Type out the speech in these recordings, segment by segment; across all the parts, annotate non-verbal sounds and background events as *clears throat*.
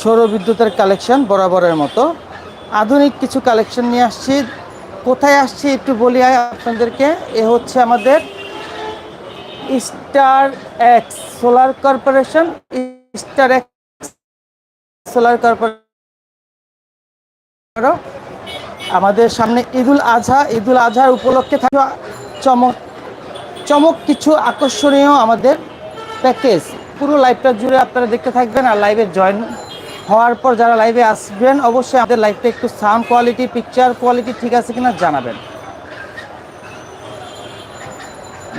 সৌর বিদ্যুতের কালেকশন বরাবরের মতো। আধুনিক কিছু কালেকশন নিয়ে আসছি। কোথায় আসছি একটু বলি আপনাদেরকে। এ হচ্ছে আমাদের star X solar corporation. Star X solar corporation আমাদের সামনে ঈদুল আজহা। ঈদুল আজহার উপলক্ষে থাকবে চমক চমক কিছু আকর্ষণীয় আমাদের প্যাকেজ। পুরো লাইভটা জুড়ে আপনারা দেখতে থাকবেন আর লাইভে জয়েন হওয়ার পর যারা লাইভে আসবেন, অবশ্যই আমাদের লাইভটা একটু সাউন্ড কোয়ালিটি পিকচার কোয়ালিটি ঠিক আছে কিনা জানাবেন।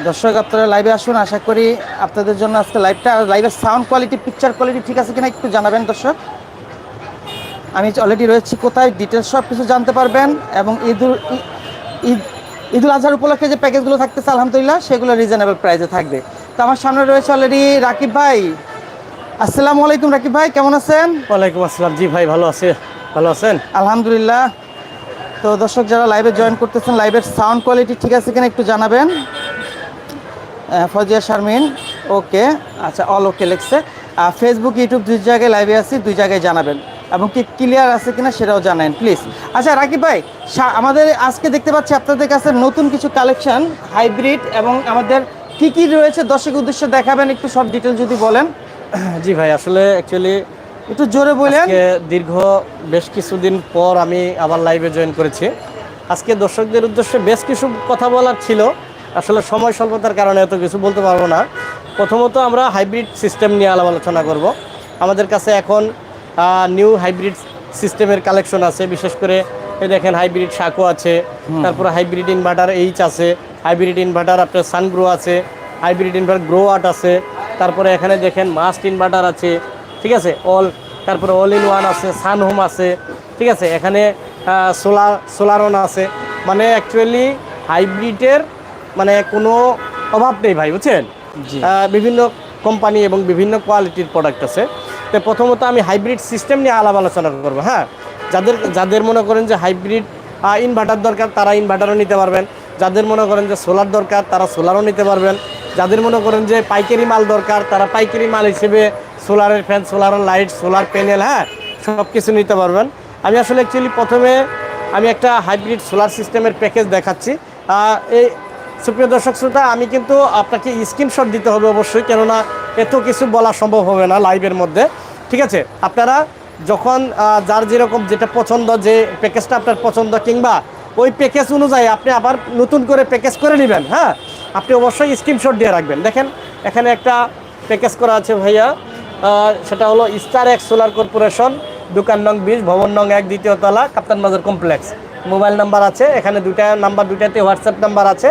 দর্শক, আপনারা লাইভে আসুন, আশা করি আপনাদের জন্য আজকে লাইভটা লাইভের সাউন্ড কোয়ালিটি পিকচার কোয়ালিটি ঠিক আছে কিনা একটু জানাবেন দর্শক। আমি অলরেডি রয়েছি কোথায় ডিটেলস সব কিছু জানতে পারবেন এবং ঈদুল, ঈদ, ঈদুল আজহার উপলক্ষে যে প্যাকেজগুলো থাকতেছে, আলহামদুলিল্লাহ, সেগুলো রিজনেবল প্রাইসে থাকবে। তো আমার সামনে রয়েছে অলরেডি রাকিব ভাই। আসসালামু আলাইকুম রাকিব ভাই কেমন আছেন? ওয়ালাইকুম আসসালাম। জি ভাই ভালো আছে। ভালো আছেন? আলহামদুলিল্লাহ। তো দর্শক যারা লাইভে জয়েন করতেছেন লাইভের সাউন্ড কোয়ালিটি ঠিক আছে কিনা একটু জানাবেন। ফজিয়া শারমিন ওকে আচ্ছা অল ওকে লিখছে। আর ফেসবুক ইউটিউব দুই জায়গায় লাইভে আছি দুই জায়গায় জানাবেন। এবং কি ক্লিয়ার আছে কিনা সেটাও জানাবেন প্লিজ আচ্ছা রাকিব ভাই আমাদের আজকে দেখতে পাচ্ছি আপনাদের কাছে নতুন কিছু কালেকশন হাইব্রিড এবং আমাদের কি কি রয়েছে? দর্শক উদ্দেশ্যে দেখাবেন একটু সব ডিটেল যদি বলেন। *clears throat* জি ভাই আসলে অ্যাকচুয়ালি একটু জোরে বলেন। দীর্ঘ বেশ কিছুদিন পর আমি আবার লাইভে জয়েন করেছি। আজকে দর্শকদের উদ্দেশ্যে বেশ কিছু কথা বলার ছিল। আসলে সময় স্বল্পতার কারণে এত কিছু বলতে পারব না। প্রথমত আমরা হাইব্রিড সিস্টেম নিয়ে আলাপ আলোচনা করব। আমাদের কাছে এখন নিউ হাইব্রিড সিস্টেমের কালেকশন আছে। বিশেষ করে এই দেখেন হাইব্রিড শাকো আছে তারপরে হাইব্রিড ইনভার্টার এইচ আছে হাইব্রিড ইনভার্টার আপনার সানগ্রো আছে হাইব্রিড ইনভার্টার গ্রো আর্ট আছে তারপরে এখানে দেখেন মাস্ট ইনভার্টার আছে ঠিক আছে? অল তারপরে অল ইন ওয়ান আছে সান হোম আছে ঠিক আছে? এখানে সোলার সোলারন আছে। মানে অ্যাকচুয়ালি হাইব্রিডের মানে কোনো অভাব নেই ভাই বুঝছেন? বিভিন্ন কোম্পানি এবং বিভিন্ন কোয়ালিটির প্রোডাক্ট আছে। তো প্রথমত আমি হাইব্রিড সিস্টেম নিয়ে আলাপ আলোচনা করব হ্যাঁ? যাদের যাদের মনে করেন যে হাইব্রিড ইনভার্টার দরকার তারা ইনভার্টারও নিতে পারবেন। যাদের মনে করেন যে সোলার দরকার তারা সোলারও নিতে পারবেন। যাদের মনে করেন যে পাইকারি মাল দরকার, তারা পাইকারি মাল হিসেবে সোলারের ফ্যান সোলারের লাইট সোলার প্যানেল হ্যাঁ সব কিছু নিতে পারবেন। আমি আসলে অ্যাকচুয়ালি প্রথমে আমি একটা হাইব্রিড সোলার সিস্টেমের প্যাকেজ দেখাচ্ছি। এই সুপ্রিয় দর্শক শ্রোতা, আমি কিন্তু আপনাকে স্ক্রিনশট দিতে হবে অবশ্যই, কেননা এত কিছু বলা সম্ভব হবে না লাইভের মধ্যে। ঠিক আছে? আপনারা যখন যার যেরকম যেটা পছন্দ, যে প্যাকেজটা আপনার পছন্দ কিংবা ওই প্যাকেজ অনুযায়ী আপনি আবার নতুন করে প্যাকেজ করে নেবেন হ্যাঁ? আপনি অবশ্যই স্ক্রিনশট দিয়ে রাখবেন। দেখেন এখানে একটা প্যাকেজ করা আছে ভাইয়া। সেটা হলো স্টার এক্স সোলার কর্পোরেশন দোকান নং বিশ ভবন নং এক দ্বিতীয় তলা কাপ্তান বাজার কমপ্লেক্স। মোবাইল নাম্বার আছে এখানে দুটা নাম্বার দুটাতে হোয়াটসঅ্যাপ নাম্বার আছে।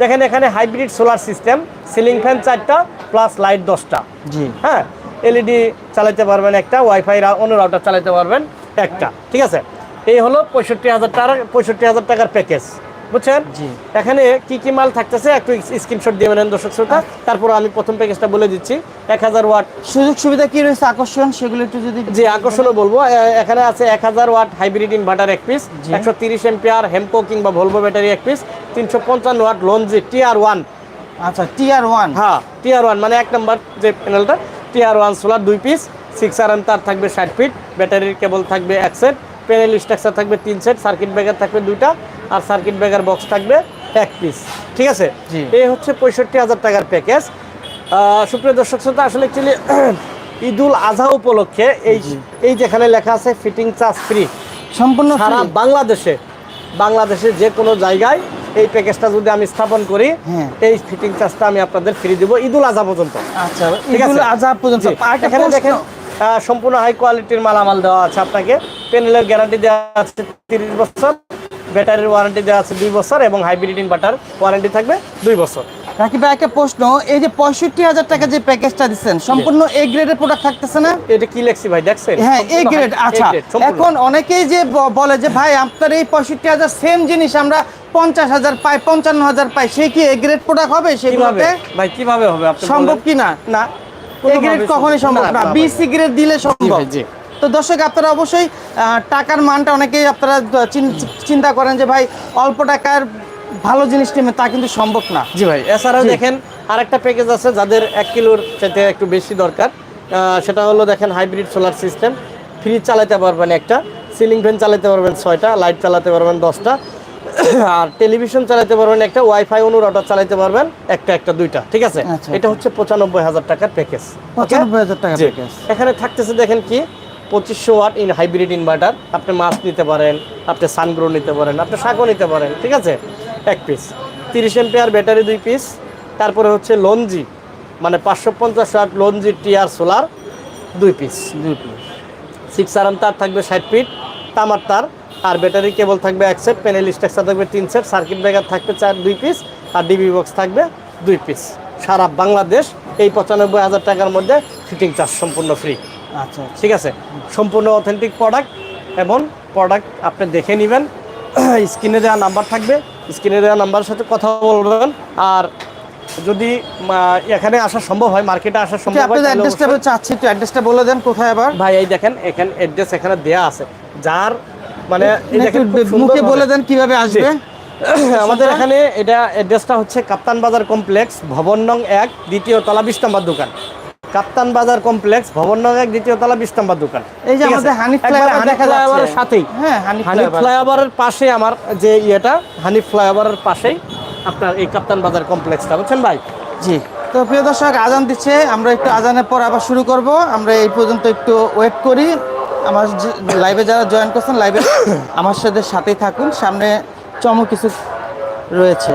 দেখেন এখানে hybrid solar system ceiling fan চারটা প্লাস লাইট দশটা। জি। হ্যাঁ? এলইডি চালাতে পারবেন একটা ওয়াইফাই অন্য রাউটার চালাতে পারবেন একটা। ঠিক আছে? এই হলো পঁয়ষট্টি হাজার টাকার পঁয়ষট্টি হাজার টাকার প্যাকেজ বুঝছেন? এখানে কি কি মাল থাকতেছে একটু স্ক্রিনশট দিয়ে নেন দর্শক শ্রোতা। তারপর আমি প্রথম প্যাকেজটা বলে দিচ্ছি এক হাজার ওয়াট। সুযোগ সুবিধা কি রয়েছে আকর্ষণ সেগুলো একটু যদি যে আকর্ষণও বলব। এখানে আছে এক হাজার ওয়াট হাইব্রিড ইনভার্টার এক পিস একশো তিরিশ এমপিআর হেমকো কিংবা ভলভো ব্যাটারি এক পিস তিনশো পঞ্চান্ন ওয়াট লঞ্জি টিআর ওয়ান আচ্ছা টিআর ওয়ান হ্যাঁ টিআর ওয়ান মানে এক নম্বর যে প্যানেলটা টিআর ওয়ান সোলার দুই পিস সিক্স আর এম তার থাকবে ষাট ফিট ব্যাটারির কেবল থাকবে এক সেট প্যানেল স্ট্রাকচার থাকবে তিন সেট সার্কিট ব্রেকার থাকবে দুইটা আর সার্কিট ব্রেকার বক্স থাকবে এক পিস ঠিক আছে। এই হচ্ছে পঁয়ষট্টি হাজার টাকার প্যাকেজ সুপ্রিয় দর্শক শ্রোতা আসলে অ্যাকচুয়ালি *clears throat* ঈদুল আজহা উপলক্ষে এই এই যেখানে লেখা আছে ফিটিং চার্জ ফ্রি সম্পূর্ণ সারা বাংলাদেশে বাংলাদেশে যে কোনো জায়গায় এই প্যাকেজটা যদি আমি স্থাপন করি হ্যাঁ। এই ফিটিং চার্জটা আমি আপনাদের ফ্রি দিব ঈদুল আজহা পর্যন্ত। আচ্ছা? ঈদুল আজহা পর্যন্ত। এখানে দেখেন সম্পূর্ণ হাই কোয়ালিটির মালামাল দেওয়া আছে আপনাকে। প্যানেলের গ্যারান্টি দেওয়া আছে তিরিশ বছর ব্যাটারির ওয়ারেন্টি দেওয়া আছে দুই বছর এবং হাইব্রিড ইনভার্টার ওয়ারেন্টি থাকবে দুই বছর। রাকিব ভাই একটা প্রশ্ন এই যে পঁয়ষট্টি হাজার টাকা যে প্যাকেজটা দিচ্ছেন সম্পূর্ণ এ গ্রেডের প্রোডাক্ট থাকতেছে না? এটা কি লেখছি ভাই দেখছেন? হ্যাঁ এ গ্রেড আচ্ছা। এখন অনেকেই যে বলে যে ভাই আপনার এই পঁয়ষট্টি হাজার সেম জিনিস আমরা পঞ্চাশ হাজার পাই পঞ্চান্ন হাজার পাই সে কি এ গ্রেড প্রোডাক্ট হবে কীভাবে? সেগুলোতে ভাই কীভাবে হবে? সম্ভব? কি না? না এ গ্রেড কখনোই সম্ভব না বি সি গ্রেড দিলে সম্ভব। জি। তো দর্শক আপনারা অবশ্যই টাকার মানটা অনেকেই আপনারা চিন্তা করেন যে ভাই অল্প টাকার ভালো জিনিস নেবেন তা কিন্তু সম্ভব না। জি ভাই। এছাড়াও। দেখেন আরেকটা প্যাকেজ আছে যাদের এক কিলোর চাইতে একটু বেশি দরকার। সেটা হলো দেখেন হাইব্রিড সোলার সিস্টেম ফ্রিজ চালাতে পারবেন একটা সিলিং ফ্যান চালাতে পারবেন ছয়টা লাইট চালাতে পারবেন দশটা। *coughs* আর টেলিভিশন চালাতে পারবেন একটা ওয়াইফাই অনুরাউটার চালাতে পারবেন একটা একটা দুইটা ঠিক আছে? আচ্ছা, এটা হচ্ছে পঁচানব্বই হাজার টাকার প্যাকেজ পঁচানব্বই হাজার টাকা। প্যাকেজ এখানে থাকতেছে দেখেন কি পঁচিশশো ওয়াট ইন হাইব্রিড ইনভার্টার আপনি মাছ নিতে পারেন আপনি সানগ্রো নিতে পারেন আপনি শাকও নিতে পারেন ঠিক আছে? এক পিস তিরিশ এমপিআর ব্যাটারি দুই পিস তারপরে হচ্ছে লঞ্জি মানে পাঁচশো পঞ্চাশ ওয়াট লঞ্জি টিয়ার সোলার দুই পিস দুই পিস সিক্স আরাম তার থাকবে ষাট ফিট তামার তার। আর ব্যাটারি কেবল থাকবে এক সেট প্যানেল স্ট্রাকচার থাকবে তিন সেট সার্কিট ব্রেকার থাকবে চার দুই পিস আর ডিবি বক্স থাকবে দুই পিস সারা বাংলাদেশ এই পঁচানব্বই হাজার টাকার মধ্যে ফিটিং চার্জ সম্পূর্ণ ফ্রি আচ্ছা ঠিক আছে। সম্পূর্ণ অথেন্টিক প্রোডাক্ট এবং প্রোডাক্ট আপনি দেখে নেবেন। *clears throat* স্ক্রিনে দেওয়া নাম্বার থাকবে। স্ক্রিনে দেওয়া নাম্বারের সাথে কথা বলবেন। আর যদি এখানে আসা সম্ভব হয় মার্কেটে আসা সম্ভব হয় অ্যাড্রেসটা চাচ্ছি একটু অ্যাড্রেসটা বলে দেন কোথায় আবার। ভাই এই দেখেন এখানে অ্যাড্রেস এখানে দেয়া আছে। যার মানে মুখে বলে দেন কীভাবে আসবে। *clears throat* আমাদের এখানে এটা অ্যাড্রেসটা হচ্ছে কাপ্তান বাজার কমপ্লেক্স ভবন নং এক দ্বিতীয় তলা বিশ নম্বর দোকান। কাপ্তান বাজার কমপ্লেক্স ভবন নং এক দ্বিতীয় তলা বিশ নম্বর দোকান। এই যে আমাদের হানিফ ফ্লাইওভার দেখা যাচ্ছে। ফ্লাইওভারের সাথেই। হ্যাঁ হানিফ হানিফ ফ্লাইওভারের পাশে আমার যে ইয়েটা হানিফ ফ্লাইওভারের পাশেই আপনার এই কাপ্তান বাজার কমপ্লেক্সটা বুঝছেন ভাই? জি। তো প্রিয় দর্শক আজান দিচ্ছে। আমরা একটু আজানের পর আবার শুরু করব। আমরা এই পর্যন্ত একটু ওয়েট করি। আমার লাইভে যারা জয়েন করছেন লাইভে *coughs* আমার সাথে সাথেই থাকুন। সামনে চমক কিছু রয়েছে।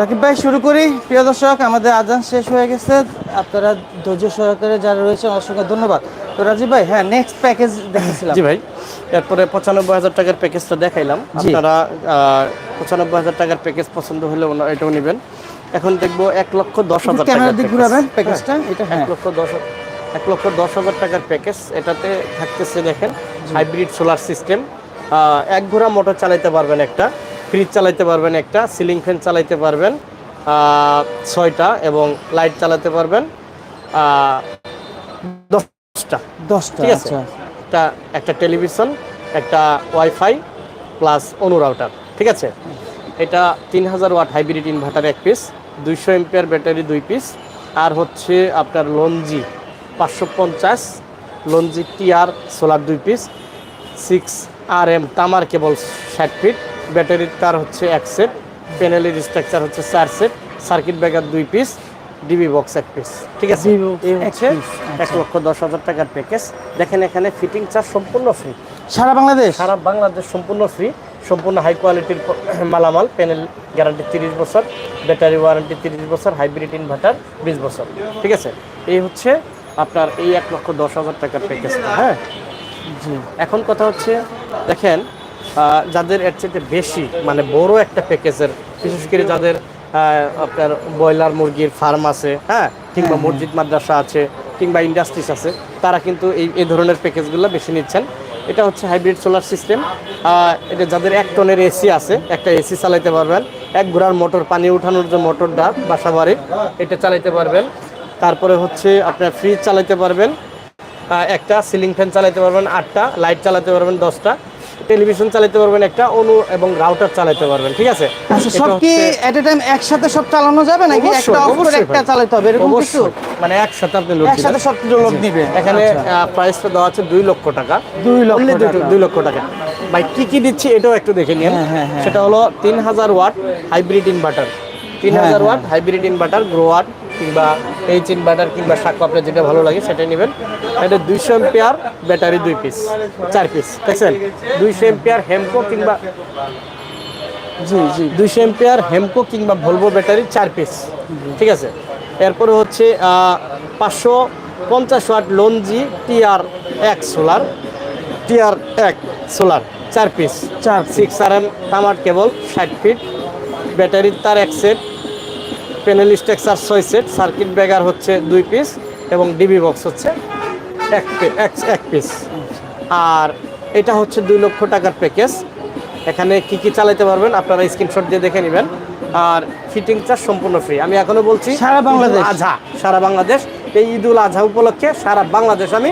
রাকিব ভাই শুরু করি। প্রিয় দর্শক আমাদের আজান শেষ হয়ে গেছে। আপনারা ধৈর্য সহকারে যারা রয়েছে অসংখ্য ধন্যবাদ। তো রাজীব ভাই হ্যাঁ নেক্সট প্যাকেজ দেখেছিলাম। জি ভাই এরপরে পঁচানব্বই হাজার টাকার প্যাকেজটা দেখাইলাম। আপনারা পঁচানব্বই হাজার টাকার প্যাকেজ পছন্দ হলে এটাও নেবেন। এখন দেখব এক লক্ষ দশ হাজার টাকার প্যাকেজটা এটা হ্যাঁ। এক লক্ষ দশ এক লক্ষ দশ হাজার টাকার প্যাকেজ এটাতে থাকতেছে দেখেন হাইব্রিড সোলার সিস্টেম এক ঘোড়া মোটর চালাইতে পারবেন একটা। ফ্রিজ চালাইতে পারবেন একটা সিলিং ফ্যান চালাইতে পারবেন ছয়টা এবং লাইট চালাতে পারবেন দশটা। দশটা ঠিক আছে? আচ্ছা একটা একটা টেলিভিশন একটা ওয়াইফাই প্লাস অনুরাউটার ঠিক আছে? এটা তিন হাজার ওয়াট হাইব্রিড ইনভার্টার এক পিস দুইশো এমপিআর ব্যাটারি দুই পিস আর হচ্ছে আপনার লঞ্জি পাঁচশো পঞ্চাশ লঞ্জি টিআর সোলার দুই পিস সিক্স আর এম তামার কেবল ষাট ফিট ব্যাটারির তার হচ্ছে এক সেট প্যানেলের স্ট্রাকচার হচ্ছে চার সেট সার্কিট ব্রেকার দুই পিস ডিবি বক্স এক পিস ঠিক আছে? এই এক হচ্ছে এক লক্ষ দশ হাজার টাকার প্যাকেজ দেখেন এখানে ফিটিং চার্জ সম্পূর্ণ ফ্রি সারা বাংলাদেশ? সারা বাংলাদেশ সম্পূর্ণ ফ্রি সম্পূর্ণ হাই কোয়ালিটির মালামাল প্যানেল গ্যারান্টি তিরিশ বছর ব্যাটারি ওয়ারেন্টি তিরিশ বছর হাইব্রিড ইনভার্টার বিশ বছর ঠিক আছে? এই হচ্ছে আপনার এই এক লক্ষ দশ হাজার টাকার প্যাকেজটা হ্যাঁ? জি। এখন কথা হচ্ছে দেখেন যাদের এর চেয়ে বেশি মানে বড় একটা প্যাকেজের বিশেষ করে যাদের আপনার ব্রয়লার মুরগির ফার্ম আছে হ্যাঁ কিংবা মসজিদ মাদ্রাসা আছে কিংবা ইন্ডাস্ট্রিজ আছে তারা কিন্তু এই এই ধরনের প্যাকেজগুলো বেশি নিচ্ছেন। এটা হচ্ছে হাইব্রিড সোলার সিস্টেম এটা যাদের এক টনের এসি আছে একটা এসি চালাইতে পারবেন। এক ঘোড়ার মোটর পানি উঠানোর যে মোটর মোটরটা বাসা বাড়ির এটা চালাইতে পারবেন। তারপরে হচ্ছে আপনার ফ্রিজ চালাইতে পারবেন। একটা সিলিং ফ্যান চালাইতে পারবেন আটটা লাইট চালাতে পারবেন দশটা। টেলিভিশন চালাতে পারবেন একটা অনু এবং রাউটার চালাতে পারবেন ঠিক আছে? আচ্ছা সব কি এট এ টাইম একসাথে সব চালানো যাবে নাকি একটা অফ করে একটা চালাতে হবে এরকম কিছু? মানে একসাথে আপনি লোড একসাথে সব লোক নিবে এখানে আচ্ছা। প্রাইসটা দেওয়া আছে দুই লক্ষ টাকা। দুই লক্ষ Only দুই- টাকা। দুই লক্ষ টাকা। ভাই কি কি দিচ্ছি এটাও একটু দেখে নিন হ্যাঁ, হ্যাঁ, হ্যাঁ। সেটা হলো তিন হাজার ওয়াট হাইব্রিড ইনভার্টার। তিন হ্যাঁ, হাজার হ্যাঁ। Watt hybrid inverter grow watt কিংবা এইচ ইনভার্টার কিংবা সাক্ষ্য আপনার যেটা ভালো লাগে সেটাই নেবেন। এটা দুইশো এম্পিয়ার ব্যাটারি দুই পিস চার পিস দেখছেন? দুইশো এম্পিয়ার হেমকো কিংবা জি জি। দুইশো এম্পিয়ার হেমকো কিংবা ভলভো ব্যাটারি চার পিস ঠিক আছে? এরপরে হচ্ছে পাঁচশো পঞ্চাশ ওয়াট লঞ্জি টিআর এক সোলার টিআর এক সোলার চার পিস চার সিক্স আর এম তামার কেবল ষাট ফিট ব্যাটারির তার এক সেট প্যানেল স্ট্রাকচার ছয় সেট সার্কিট ব্রেকার হচ্ছে দুই পিস এবং ডিবি বক্স হচ্ছে এক এক- পিস আর এটা হচ্ছে দুই লক্ষ টাকার প্যাকেজ এখানে কি কি চালাতে পারবেন আপনারা স্ক্রিনশট দিয়ে দেখে নেবেন। আর ফিটিং চার্জ সম্পূর্ণ ফ্রি আমি এখনও বলছি সারা বাংলাদেশ? আজহা সারা বাংলাদেশ। এই ঈদুল আজহা উপলক্ষে সারা বাংলাদেশ আমি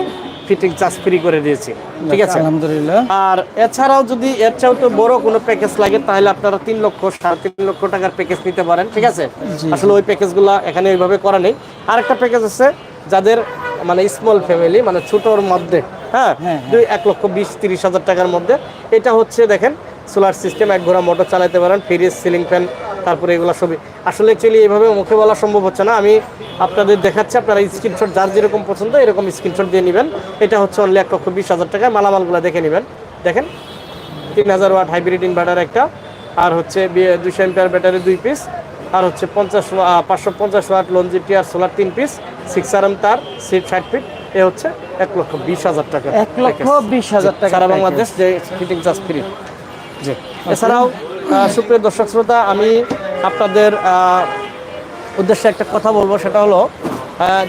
ফিটিং চার্জ ফ্রি করে দিয়েছি। ঠিক আছে? আলহামদুলিল্লাহ। আর এছাড়াও যদি এর চাও তো বড় কোনো প্যাকেজ লাগে তাহলে আপনারা তিন লক্ষ সাড়ে তিন লক্ষ টাকার প্যাকেজ নিতে পারেন ঠিক আছে? আসলে ওই প্যাকেজগুলো এখানে ওইভাবে করা নেই। আর একটা প্যাকেজ আছে যাদের মানে স্মল ফ্যামিলি মানে ছোটোর মধ্যে হ্যাঁ হ্যাঁ, দুই এক লক্ষ বিশ তিরিশ হাজার টাকার মধ্যে। এটা হচ্ছে দেখেন সোলার সিস্টেম এক ঘোড়া মোটর চালাতে পারেন ফ্রিজ সিলিং ফ্যান তারপরে এগুলো সবই আসলে অ্যাকচুয়ালি এইভাবে মুখে বলা সম্ভব হচ্ছে না। আমি আপনাদের দেখাচ্ছি আপনারা স্ক্রিনশট যার যেরকম পছন্দ এরকম স্ক্রিনশট দিয়ে নেবেন। এটা হচ্ছে অনলি এক লক্ষ বিশ হাজার টাকায় মালামালগুলো দেখে নেবেন। দেখেন তিন হাজার ওয়াট হাইব্রিড ইনভার্টার একটা আর হচ্ছে দুশো এম্পিয়ার ব্যাটারি দুই পিস আর হচ্ছে পঞ্চাশ পাঁচশো পঞ্চাশ ওয়াট লঞ্জি টিয়ার সোলার তিন পিস সিক্স আর এম তার সিট ষাট ফিট এ হচ্ছে এক লক্ষ বিশ হাজার টাকা এক লক্ষ বিশ হাজার টাকা সারা বাংলাদেশ যে ফিটিং চার্জ ফ্রি জি। এছাড়াও সুপ্রিয় দর্শক শ্রোতা আমি আপনাদের উদ্দেশ্যে একটা কথা বলব সেটা হলো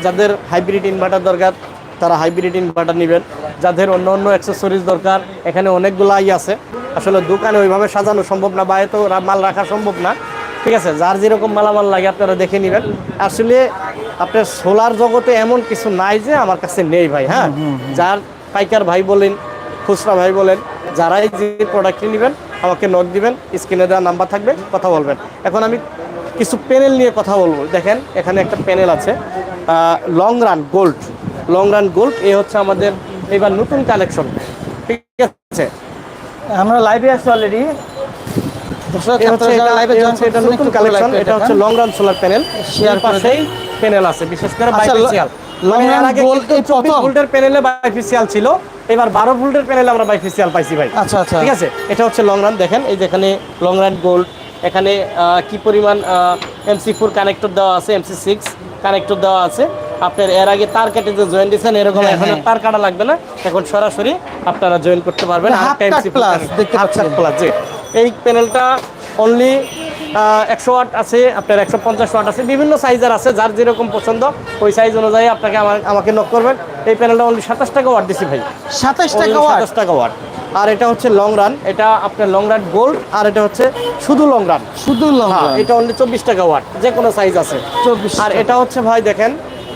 যাদের হাইব্রিড ইনভার্টার দরকার তারা হাইব্রিড ইনভার্টার নেবেন। যাদের অন্য অন্য অ্যাক্সেসরিজ দরকার এখানে অনেকগুলো আই আছে। আসলে দোকানে ওইভাবে সাজানো সম্ভব না বা এত মাল রাখা সম্ভব না। ঠিক আছে যার যেরকম মালামাল লাগে আপনারা দেখে নেবেন। আসলে আপনার সোলার জগতে এমন কিছু নাই যে আমার কাছে নেই ভাই হ্যাঁ? যার পাইকার ভাই বলেন খুচরা ভাই বলেন যারাই যে প্রোডাক্টটি নেবেন আমাকে নোট দিবেন স্ক্রিনে দেওয়া নাম্বার থাকবে কথা বলবেন। এখন আমি কিছু প্যানেল নিয়ে কথা বলব। দেখেন এখানে একটা প্যানেল আছে। Long run gold long run gold এ হচ্ছে আমাদের এবার নতুন কালেকশন ঠিক আছে? আমরা লাইভে আছি অলরেডি এটা- নতুন কালেকশন এটা হচ্ছে লং রান সোলার প্যানেল পাশেই প্যানেল আছে বিশেষ করে আচ্ছা, ভোল্টের প্যানেলে বাইফেসিয়াল ছিল। এবার 12 ভোল্টের প্যানেলে আমরা বাইফেসিয়াল পাইছি ভাই। আচ্ছা আচ্ছা। ঠিক আছে? এটা হচ্ছে লং রান দেখেন এই যেখানে লং রান গোল্ড এখানে কি পরিমাণ এমসি ফোর কানেক্টর দেওয়া আছে এমসি সিক্স কানেক্টর দেওয়া আছে। আপনার এর আগে তার কেটে যে জয়েন দিয়েছেন এরকম হ্যাঁ, এখন হ্যাঁ। তার কাটা লাগবে না। এখন সরাসরি আপনারা জয়েন করতে পারবেন। মানে এই প্যানেলটা অনলি একশো ওয়াট আছে আপনার একশো পঞ্চাশ ওয়াট আছে বিভিন্ন সাইজের আছে যার যেরকম পছন্দ ওই সাইজ অনুযায়ী আপনাকে আমার আমাকে নক করবেন। এই প্যানেলটা অনলি সাতাশ টাকা ওয়াট দিছি ভাই। সাতাশ টাকা সাতাশ টাকা ওয়াট আর এটা হচ্ছে লং রান এটা আপনার লং রান গোল্ড আর এটা হচ্ছে শুধু লং রান শুধু লং হ্যাঁ এটা অনলি চব্বিশ টাকা ওয়াট যে কোনো সাইজ আছে। চব্বিশ আর এটা হচ্ছে ভাই দেখেন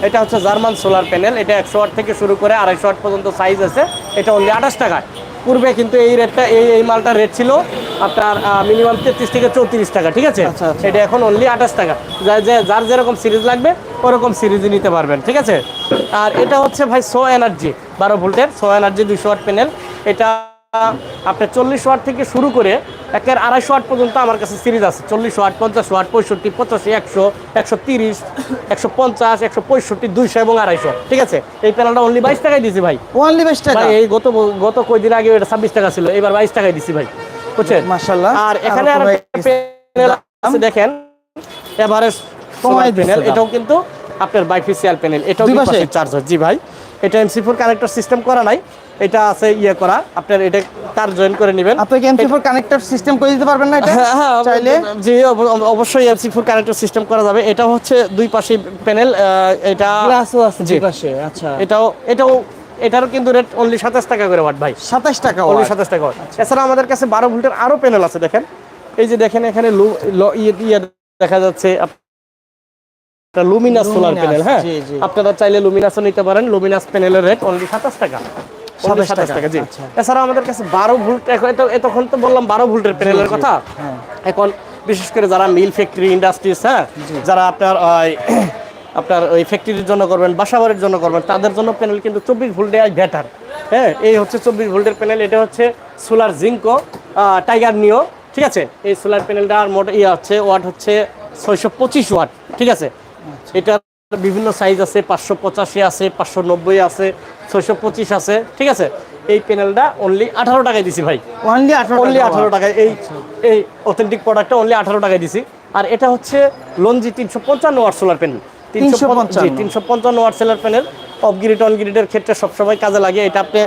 এটা হচ্ছে জার্মান সোলার প্যানেল এটা একশো ওয়াট থেকে শুরু করে আড়াইশো ওয়াট পর্যন্ত সাইজ আছে এটা অনলি আঠাশ টাকায়। পূর্বে কিন্তু এই রেটটা এই এই মালটার রেট ছিল আপনার মিনিমাম তেত্রিশ থেকে চৌত্রিশ টাকা ঠিক আছে? আচ্ছা, আচ্ছা। এটা এখন অনলি আঠাশ টাকা। যা- যে- যার যেরকম সিরিজ লাগবে ওরকম সিরিজই নিতে পারবেন ঠিক আছে? আর এটা হচ্ছে ভাই সো এনার্জি বারো ভোল্টের সো এনার্জি দুইশো ওয়াট প্যানেল এটা আপনার চল্লিশ ওয়াট থেকে শুরু করে একের আড়াইশো ওয়াট পর্যন্ত আমার কাছে সিরিজ আছে। চল্লিশ ওয়াট পঞ্চাশ ওয়াট পঁয়ষট্টি পঁচাশি একশো একশো তিরিশ একশো পঞ্চাশ একশো পঁয়ষট্টি দুইশো এবং আড়াইশো ঠিক আছে? এই প্যানেলটা অনলি বাইশ টাকায় দিয়েছি ভাই। অনলি বাইশ টাকা? এই গত গত কয়দিন আগে এটা ছাব্বিশ টাকা ছিল এবার বাইশ টাকায় দিছি ভাই। বুঝছেন? মাশাআল্লাহ। আর এখানে আর। প্যানেল আছে দেখেন এভারেজ কমাই প্যানেল এটাও কিন্তু আপনার বাইফিসিয়াল প্যানেল এটাও দুই পাশে? চার্জার জি ভাই এটা এমসি ফোর কানেক্টর সিস্টেম করা নাই এটা আছে ইয়ে করা আপনার এটা তার জয়েন করে নেবেন। আপনি কি এমসি ফোর কানেক্টর সিস্টেম করে দিতে পারবেন না এটা? হ্যাঁ হ্যাঁ চাইলে? জি অবশ্যই এমসি ফোর কানেক্টর সিস্টেম করা যাবে। এটা হচ্ছে দুই পাশে প্যানেল এটা গ্লাসও আছে দুই পাশে আচ্ছা। এটাও এটাও এটারও কিন্তু রেট অনলি সাতাশ টাকা করে ওয়াট ভাই। 27 টাকা অনলি সাতাশ টাকা watt। এছাড়া আমাদের কাছে বারো ভোল্টের আরও প্যানেল আছে দেখেন। এই যে দেখেন এখানে লু- ইয়ে ইয়ে দেখা যাচ্ছে আপনার লুমিনাস সোলার প্যানেল হ্যাঁ। আপনারা চাইলে লুমিনাসও নিতে পারেন লুমিনাস প্যানেলের রেট অনলি সাতাশ টাকা। সাতাশ টাকা, জি। আচ্ছা। এছাড়া আমাদের কাছে বারো ভোল্ট এতক্ষণ তো বললাম বারো ভোল্টের প্যানেলের কথা। হ্যাঁ। এখন বিশেষ করে যারা মিল ফ্যাক্টরি ইন্ডাস্ট্রিজ হ্যাঁ? যারা আপনার আপনার ওই ফ্যাক্টরির জন্য করবেন বাসাবাড়ির জন্য করবেন তাদের জন্য প্যানেল কিন্তু চব্বিশ ভোল্টে আজ বেটার হ্যাঁ এই হচ্ছে চব্বিশ ভোল্টের প্যানেল এটা হচ্ছে সোলার জিঙ্কো টাইগার নিও ঠিক আছে? এই সোলার প্যানেলটার মোট ইয়ে হচ্ছে ওয়াট হচ্ছে ছয়শো পঁচিশ ওয়াট ঠিক আছে? এটা বিভিন্ন সাইজ আছে পাঁচশো পঁচাশি আছে পাঁচশো নব্বই আছে ছয়শো পঁচিশ আছে ঠিক আছে? এই প্যানেলটা অনলি আঠারো টাকায় দিছি ভাই। অনলি 18 অনলি আঠারো টাকায়। এই এই অথেন্টিক প্রোডাক্টটা অনলি আঠারো টাকায় দিছি। আর এটা হচ্ছে লঞ্জি তিনশো পঞ্চান্ন ওয়াট সোলার প্যানেল 355 তিনশো পঞ্চান্ন। Watt solar panel off grid on গ্রিডের ক্ষেত্রে সবসময় কাজে লাগে। এটা আপনি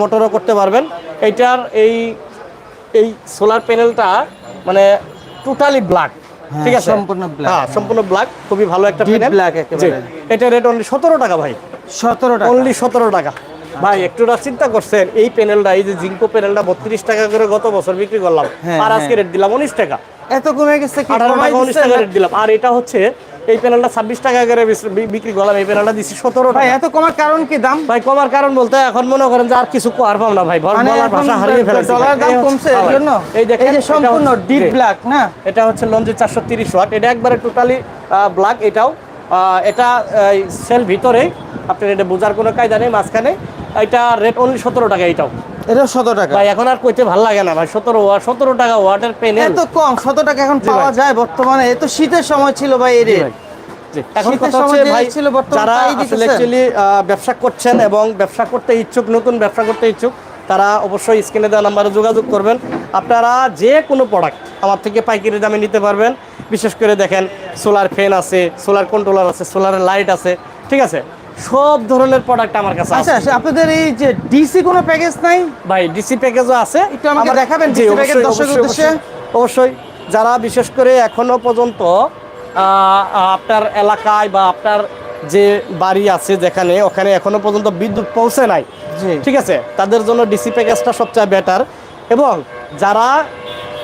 মোটরও করতে পারবেন। এইটার এই এই সোলার প্যানেলটা মানে টোটালি ব্ল্যাক হ্যাঁ, ঠিক আছে? সম্পূর্ণ black, হ্যাঁ সম্পূর্ণ ব্ল্যাক খুবই ভালো একটা প্যানেল black একেবারে। এটা রেট অনলি সতেরো টাকা ভাই। 17 টাকা। অনলি সতেরো টাকা। ভাই একটু না চিন্তা করছেন এই প্যানেলটা এই যে জিঙ্কো প্যানেলটা বত্রিশ টাকা করে গত বছর বিক্রি করলাম। হ্যাঁ, আর আজকে রেট দিলাম উনিশ টাকা। এত কমে গেছে আঠারো টাকা উনিশ টাকা রেট দিলাম। আর এটা হচ্ছে এই প্যানেলটা ছাব্বিশ টাকা করে বিক্রি করলাম। এই প্যানেলটা দিচ্ছি সতেরো টাকা। এত কমার কারণ কি দাম? ভাই কমার কারণ বলতে এখন মনে করেন যে আর কিছু আর পাম না ভাই। মানে বলার ভাষা হারিয়ে ফেলেছি ডলার দাম এই কমছে এর জন্য? এই দেখেন যে এটা সম্পূর্ণ হচ্ছে- ডিপ ব্ল্যাক না? এটা হচ্ছে লঞ্চের চারশো তিরিশ ওয়াট এটা একবারে টোটালি ব্ল্যাক এটাও এটা সেল ভিতরে আপনার এটা বোঝার কোনো কায়দা নেই মাঝখানে। এটা রেট অনলি সতেরো টাকা এটাও। এটা 17 টাকা। ভাই এখন আর কইতে ভালো লাগে না ভাই সতেরো ওয়াট সতেরো টাকা ওয়াটের পেনেল এত কম 17 টাকা এখন পাওয়া যায় বর্তমানে। এ তো শীতের সময় ছিল ভাই এর এখন কথা হচ্ছে ভাই যারা আসলে। অ্যাকচুয়ালি ব্যবসা করছেন এবং ব্যবসা করতে ইচ্ছুক নতুন ব্যবসা করতে ইচ্ছুক তারা অবশ্যই স্ক্রিনে দেওয়া নাম্বারে যোগাযোগ করবেন। আপনারা যে কোনো প্রোডাক্ট আমার থেকে পাইকারি দামে নিতে পারবেন। বিশেষ করে দেখেন সোলার ফ্যান আছে সোলার কন্ট্রোলার আছে সোলারের লাইট আছে ঠিক আছে? সব ধরনের প্রোডাক্ট আমার কাছে আচ্ছা আছে। আচ্ছা, আপনাদের এই যে ডিসি কোনো প্যাকেজ নাই? ভাই ডিসি প্যাকেজও আছে। একটু আমাকে দেখাবেন অবশ্যই, প্যাকেজ অবশ্যই, উদ্দেশ্যে? অবশ্যই, অবশ্যই যারা বিশেষ করে এখনও পর্যন্ত আপনার এলাকায় বা আপনার যে বাড়ি আছে যেখানে ওখানে এখনও পর্যন্ত বিদ্যুৎ পৌঁছে নাই ঠিক আছে? তাদের জন্য ডিসি প্যাকেজটা সবচেয়ে বেটার এবং যারা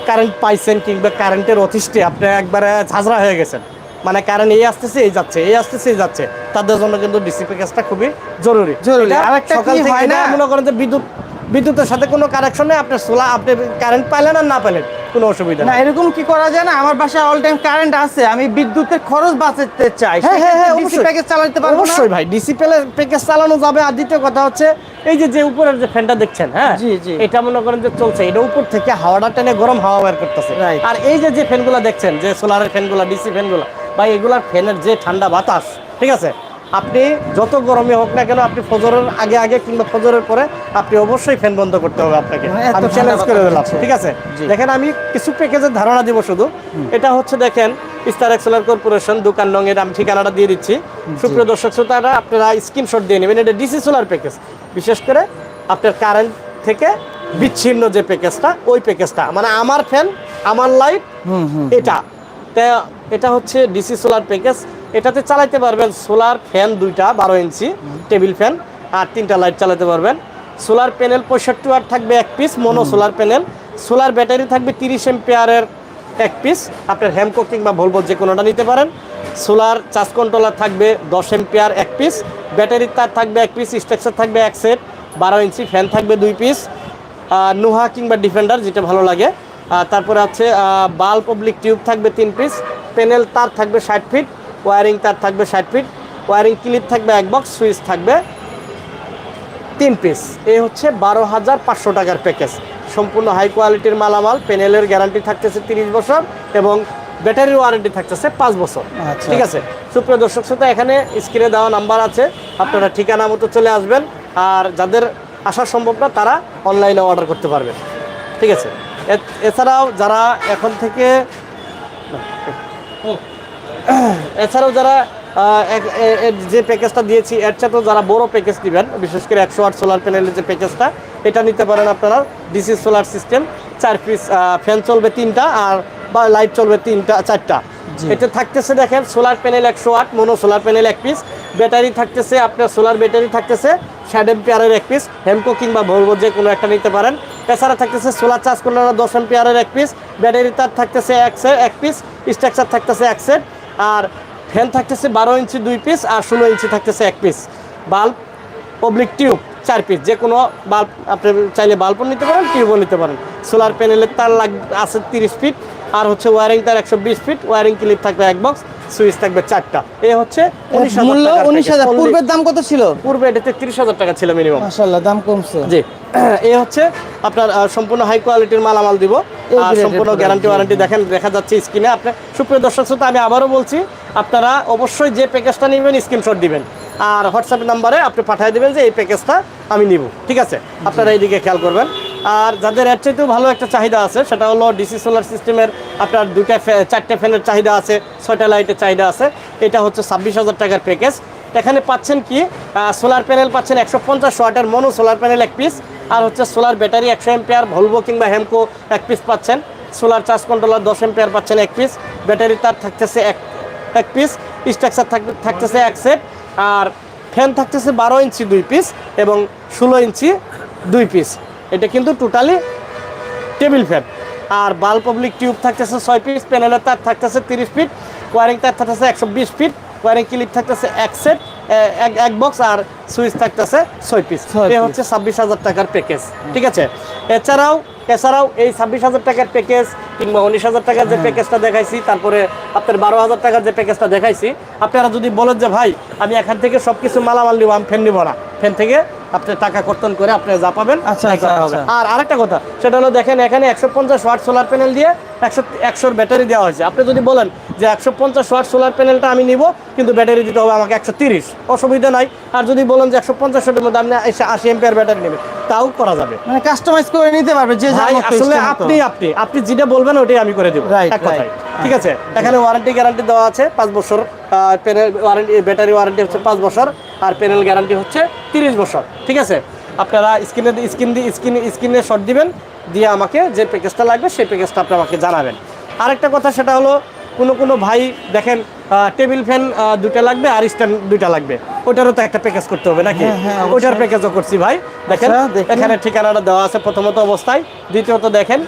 কারেন্ট পাইছেন কিংবা কারেন্টের অতিষ্ঠে আপনি একবারে ঝাঁঝরা হয়ে গেছেন। মানে কারেন্ট এই আসতেছে এই যাচ্ছে এই আসতেছে এই যাচ্ছে। তাদের জন্য কিন্তু ডিসি প্যাকেজটা খুবই জরুরি। জরুরি। আরেকটা কি হয় না? মনে করেন যে বিদ্যুৎ বিদ্যুতের সাথে কোনো কানেকশন নেই আপনার সোলা আপনি কারেন্ট পাইলেন আর না পেলেন কোনো অসুবিধা না এরকম কি করা যায় না? আমার বাসায় অল টাইম কারেন্ট আছে আমি বিদ্যুতের খরচ বাঁচাতে চাই। হ্যাঁ হ্যাঁ হ্যাঁ ডিসি প্যাকেজ চালাতে পারব অবশ্যই ভাই ডিসি প্যাকেজ চালানো যাবে। আর দ্বিতীয় কথা হচ্ছে এই যে যে উপরের যে ফ্যানটা দেখছেন হ্যাঁ? জি, জি। এটা মনে করেন যে চলছে এটা উপর থেকে হাওয়াটা টেনে গরম হাওয়া বের করতেছে. আর এই যে যে ফ্যানগুলো দেখছেন যে সোলারের ফ্যানগুলো ডিসি ফ্যানগুলো ভাই এগুলার ফ্যানের যে ঠান্ডা বাতাস ঠিক আছে? আপনি যত গরমে হোক না কেন আপনি ফজরের আগে আগে কিংবা ফজরের পরে আপনি অবশ্যই ফ্যান বন্ধ করতে হবে আপনাকে। মানে আমি চ্যালেঞ্জ করে দিলাম ঠিক আছে? দেখেন আমি কিছু প্যাকেজের ধারণা দিব শুধু। এটা হচ্ছে দেখেন স্টার এক্সেলার কর্পোরেশন দোকান রঙের আমি ঠিকানাটা দিয়ে দিচ্ছি। সুপ্রিয় দর্শক শ্রোতারা আপনারা স্ক্রিনশট দিয়ে নেবেন। এটা ডিসি সোলার প্যাকেজ বিশেষ করে আপনার কারেন্ট থেকে বিচ্ছিন্ন যে প্যাকেজটা ওই প্যাকেজটা মানে আমার ফ্যান আমার লাইট এটা। তা এটা হচ্ছে ডিসি সোলার প্যাকেজ এটাতে চালাতে পারবেন সোলার ফ্যান দুইটা, বারো ইঞ্চি টেবিল ফ্যান, আর তিনটা লাইট চালাতে পারবেন। সোলার প্যানেল পঁয়ষট্টি ওয়াট থাকবে এক piece, mono solar panel. Solar battery থাকবে তিরিশ এম্পিয়ারের এক পিস। আপনার হ্যামকো কিংবা ভলভো যে কোনোটা নিতে পারেন। সোলার চার্জ কন্ট্রোলার থাকবে দশ এম্পিয়ার এক পিস। ব্যাটারির তার থাকবে এক পিস, স্ট্রাকচার থাকবে এক সেট। বারো ইঞ্চি ফ্যান থাকবে দুই পিস। নোহা কিংবা ডিফেন্ডার যেটা ভালো লাগে। তারপরে আছে বাল্ব অবলিক টিউব থাকবে তিন পিস প্যানেল তার থাকবে ষাট ফিট ওয়ারিং তার থাকবে ষাট ফিট ওয়ারিং ক্লিপ থাকবে এক বক্স সুইচ থাকবে তিন পিস এই হচ্ছে বারো হাজার পাঁচশো টাকার প্যাকেজ সম্পূর্ণ হাই কোয়ালিটির মালামাল প্যানেলের গ্যারান্টি থাকতেছে তিরিশ বছর এবং ব্যাটারির ওয়ারেন্টি থাকতেছে পাঁচ বছর। আচ্ছা। ঠিক আছে? সুপ্রিয় দর্শক শ্রোতা এখানে স্ক্রিনে দেওয়া নাম্বার আছে। আপনারা ঠিকানা মতো চলে আসবেন। আর যাদের আসা সম্ভব না তারা অনলাইনে অর্ডার করতে পারবেন। ঠিক আছে? এছাড়াও যারা এখন থেকে এছাড়াও যারা যে প্যাকেজটা দিয়েছি, এর সাথেও যারা বড় প্যাকেজ নেবেন, বিশেষ করে একশো আট সোলার প্যানেলের যে প্যাকেজটা এটা নিতে পারেন আপনারা ডিসি সোলার সিস্টেম চার পিস ফ্যান চলবে তিনটা আর বা লাইট চলবে তিনটা, চারটা। এটা থাকতেছে দেখেন সোলার প্যানেল একশো আট মনো সোলার প্যানেল এক পিস ব্যাটারি থাকতেছে আপনার সোলার ব্যাটারি থাকতেছে ষাট এম্পিয়ারের এক পিস হেমকো কিংবা ভলভো যে কোনো একটা নিতে পারেন। এছাড়া থাকতেছে সোলার চার্জ করলে দশ এম্পিয়ারের এক পিস ব্যাটারি তার থাকতেছে এক set, এক পিস স্ট্রাকচার থাকতেছে এক সেট আর ফ্যান থাকতেছে বারো ইঞ্চি দুই পিস আর ষোলো ইঞ্চি থাকতেছে এক পিস বাল্ব পাবলিক টিউব চার পিস যে কোনো বাল্ব আপনি চাইলে বাল্বও নিতে পারেন টিউবও নিতে পারেন। সোলার প্যানেলের তার লাগ আছে তিরিশ ফিট আর হচ্ছে ওয়ারিং তার একশো বিশ ফিট ওয়ারিং ক্লিপ থাকবে এক বক্স সুইচ থাকবে চারটা। এ হচ্ছে মূল্য উনিশ হাজার। পূর্বের দাম কত ছিল? পূর্বে এটাতে তিরিশ হাজার টাকা ছিল মিনিমাম মাশাল্লাহ দাম কমছে। জি। এ হচ্ছে আপনার সম্পূর্ণ হাই কোয়ালিটির মালামাল দিব। আর সম্পূর্ণ গ্যারান্টি ওয়ারেন্টি দেখেন দেখা যাচ্ছে স্ক্রিনে আপনি সুপ্রিয় দর্শক শ্রোতা আমি আবারও বলছি আপনারা অবশ্যই যে প্যাকেজটা নেবেন স্ক্রিনশট দিবেন। আর হোয়াটসঅ্যাপ নাম্বারে আপনি পাঠিয়ে দেবেন যে এই প্যাকেজটা আমি নিব। ঠিক আছে? আপনারা এইদিকে খেয়াল করবেন। আর যাদের এর চাইতেও ভালো একটা চাহিদা আছে, সেটা হলো ডিসি সোলার সিস্টেমের আপনার ফ্যা- চারটে ফ্যানের চাহিদা আছে, ছয়টা লাইটের চাহিদা আছে। এটা হচ্ছে ছাব্বিশ হাজার টাকার প্যাকেজ এখানে পাচ্ছেন কি? সোলার প্যানেল পাচ্ছেন একশো পঞ্চাশ ওয়াটের মনো সোলার প্যানেল এক পিস আর হচ্ছে সোলার ব্যাটারি একশো এম্পিয়ার ভলভো কিংবা হেমকো এক পিস পাচ্ছেন। সোলার চার্জ কন্ট্রোলার দশ এম্পিয়ার পাচ্ছেন এক পিস ব্যাটারি তার থাকতেছে এক এক পিস স্ট্রাকচার থাকতেছে এক সেট আর ফ্যান থাকতেছে বারো ইঞ্চি দুই পিস এবং ষোলো ইঞ্চি দুই পিস এটা কিন্তু টোটালি টেবিল ফ্যান আর বাল পাবলিক টিউব থাকতেছে ছয় পিস প্যানেলের তার থাকতেছে তিরিশ ফিট ওয়ারিং তার থাকতেছে একশো বিশ ফিট ওয়ারিং ক্লিপ থাকতেছে এক সেট এক বক্স আর সুইচ থাকতেছে ছয় পিস এ হচ্ছে ছাব্বিশ হাজার টাকার প্যাকেজ ঠিক আছে? এছাড়াও এছাড়াও এই ছাব্বিশ হাজার টাকার প্যাকেজ কিংবা উনিশ হাজার টাকার যে প্যাকেজটা দেখাইছি তারপরে আপনার বারো হাজার টাকার যে প্যাকেজটা দেখাইছি আপনারা যদি বলেন যে ভাই আমি এখান থেকে সব কিছু মালামাল নিব আমি ফ্যান নিব না। ফ্যান থেকে আপনি টাকা কর্তন করে আপনি যা পাবেন আচ্ছা, আচ্ছা। আচ্ছা। আর আরেকটা কথা সেটা হলো দেখেন এখানে একশো পঞ্চাশ ওয়াট সোলার প্যানেল দিয়ে একশো একশোর ব্যাটারি দেওয়া হয়েছে আপনি যদি বলেন যে একশো পঞ্চাশ ওয়াট সোলার প্যানেলটা আমি নিব কিন্তু ব্যাটারি দিতে হবে আমাকে একশো তিরিশ অসুবিধা নাই আর যদি বলেন যে একশো পঞ্চাশ ওয়াটের মধ্যে আপনি আশি এম্পিয়ার ব্যাটারি নেবেন তাও করা যাবে। মানে কাস্টমাইজ করে নিতে পারবে যে আসলে আপনি আপনি আপনি যেটা বলবেন ওটাই আমি করে দেবো। এক কথায়। ঠিক আছে? এখানে ওয়ারেন্টি গ্যারান্টি দেওয়া আছে পাঁচ বছর প্যানেল ওয়ারেন্টি ব্যাটারি ওয়ারেন্টি হচ্ছে পাঁচ বছর আর প্যানেল গ্যারান্টি হচ্ছে তিরিশ বছর। ঠিক আছে? আপনারা স্ক্রিনে স্ক্রিন দিয়ে স্ক্রিনে স্ক্রিনে শট দিবেন দিয়ে আমাকে যে প্যাকেজটা লাগবে সেই প্যাকেজটা আপনি আমাকে জানাবেন। আরেকটা কথা সেটা হলো কোনো কোনো ভাই দেখেন টেবিল ফ্যান দুটা লাগবে আর স্ট্যান্ড দুইটা লাগবে। ওটারও তো একটা প্যাকেজ করতে হবে নাকি? হ্যাঁ, হ্যাঁ, ওটার প্যাকেজও করছি ভাই। দেখেন আচ্ছা, এখানে ঠিকানাটা দেওয়া আছে প্রথমত অবস্থায়। দ্বিতীয়ত দেখেন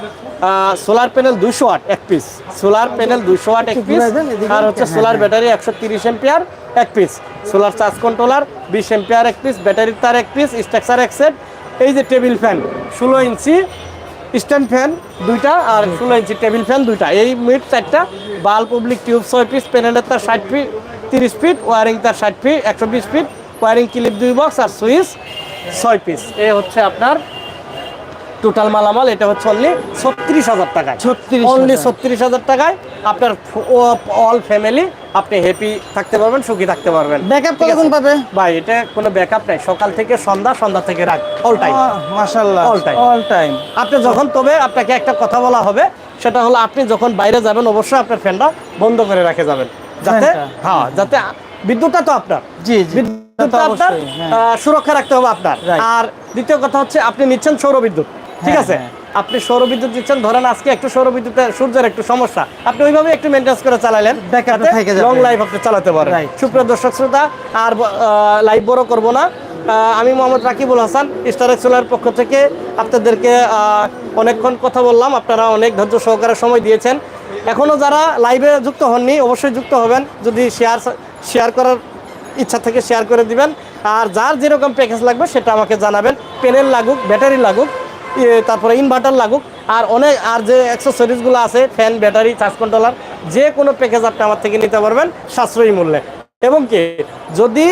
সোলার প্যানেল দুশো আট এক পিস সোলার প্যানেল দুশো আট এক পিস। আর হচ্ছে হ্যাঁ, সোলার। ব্যাটারি একশো তিরিশ এম্পিয়ার এক পিস সোলার চার্জ কন্ট্রোলার বিশ এম্পিয়ার এক পিস ব্যাটারির তার এক পিস স্ট্রাকচার এক সেট এই যে টেবিল ফ্যান ষোলো ইঞ্চি স্ট্যান্ড ফ্যান দুইটা আর ষোলো ইঞ্চি টেবিল ফ্যান দুইটা। এই মিট চারটা বাল পাবলিক টিউব ছয় পিস প্যানেলের তার ষাট ফিট তিরিশ ফিট ওয়ারিং তার ষাট ফিট একশো বিশ ফিট ওয়ারিং ক্লিপ দুই বক্স আর সুইচ ছয় পিস এ হচ্ছে আপনার টোটাল মালামাল এটা হচ্ছে অনলি ছত্রিশ হাজার টাকায়। 36,000 অনলি ছত্রিশ হাজার টাকায় আপনার অল ফ্যামিলি আপনি হ্যাপি থাকতে পারবেন সুখী থাকতে পারবেন। ব্যাকআপ কতক্ষণ পাবে? ভাই এটা কোনো ব্যাকআপ নাই। সকাল থেকে সন্ধ্যা সন্ধ্যা থেকে রাত অল টাইম মাশাআল্লাহ। All time. অল টাইম আপনি যখন তবে আপনাকে একটা কথা বলা হবে সেটা হলো আপনি যখন বাইরে যাবেন অবশ্যই আপনার ফ্যানটা বন্ধ করে রাখে যাবেন। যাতে হ্যাঁ যাতে বিদ্যুৎটা তো আপনার। জি জি। বিদ্যুৎটা আপনার হ্যাঁ। সুরক্ষা রাখতে হবে আপনার। আর দ্বিতীয় কথা হচ্ছে আপনি নিচ্ছেন সৌর বিদ্যুৎ ঠিক হ্যাঁ, আছে? হ্যাঁ। আপনি সৌরবিদ্যুৎ দিচ্ছেন ধরেন আজকে একটু সৌর বিদ্যুতে সূর্যের একটু সমস্যা। আপনি ওইভাবে একটু মেনটেন্স করে চালালেন। লং লাইফ আপনি চালাতে পারেন। সুপ্রিয় দর্শক শ্রোতা আর লাইভ বড় করব না। আমি মোহাম্মদ রাকিবুল হাসান স্টার এক্সেলের পক্ষ থেকে আপনাদেরকে অনেকক্ষণ কথা বললাম। আপনারা অনেক ধৈর্য সহকারে সময় দিয়েছেন। এখনও যারা লাইভে যুক্ত হননি অবশ্যই যুক্ত হবেন। যদি শেয়ার শেয়ার করার ইচ্ছা থেকে শেয়ার করে দিবেন। আর যার যেরকম প্যাকেজ লাগবে সেটা আমাকে জানাবেন। প্যানেল লাগুক ব্যাটারি লাগুক তারপরে ইনভার্টার লাগুক। আর অনেক, আর যে অ্যাক্সেসরিজগুলো আছে ফ্যান ব্যাটারি চার্জ কন্ট্রোলার যে কোনো প্যাকেজ আপনি আমার থেকে নিতে পারবেন সাশ্রয়ী মূল্যে। এবং কি, যদি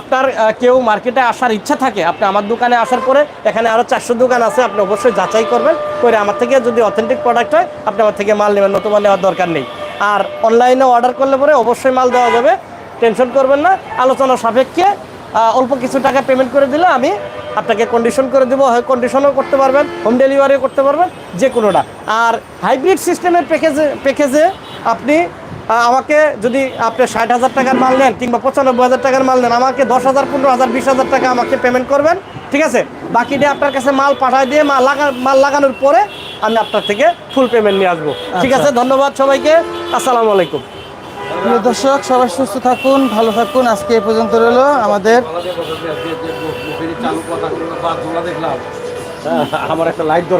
আপনার কেউ মার্কেটে আসার ইচ্ছা থাকে, আপনি আমার দোকানে আসার পরে এখানে আরও চারশো দোকান আছে, আপনি অবশ্যই যাচাই করবেন, করে আমার থেকে যদি অথেন্টিক প্রোডাক্ট হয়, আপনি আমার থেকে মাল নেবেন, নতুবা নেওয়ার দরকার নেই। আর অনলাইনে অর্ডার করলে পরে অবশ্যই মাল দেওয়া যাবে, টেনশন করবেন না। আলোচনা সাপেক্ষে অল্প কিছু টাকা পেমেন্ট করে দিলে আমি আপনাকে কন্ডিশন করে দেবো হয় কন্ডিশনও করতে পারবেন হোম ডেলিভারিও করতে পারবেন যে কোনোটা। আর হাইব্রিড সিস্টেমের প্যাকেজে প্যাকেজে আপনি আমাকে যদি আপনি ষাট হাজার টাকার মাল নেন কিংবা পঁচানব্বই হাজার টাকার মাল নেন আমাকে দশ হাজার পনেরো হাজার বিশ হাজার টাকা আমাকে পেমেন্ট করবেন ঠিক আছে? বাকিটা আপনার কাছে মাল পাঠায় দিয়ে মাল লাগা মাল লাগানোর পরে আমি আপনার থেকে ফুল পেমেন্ট নিয়ে আসব। ঠিক আছে? ধন্যবাদ সবাইকে। আসসালামু আলাইকুম। প্রিয় দর্শক সবাই সুস্থ থাকুন ভালো থাকুন। আজকে এই পর্যন্ত রইল আমাদের চালু কথা দেখলাম। আমার একটা লাইট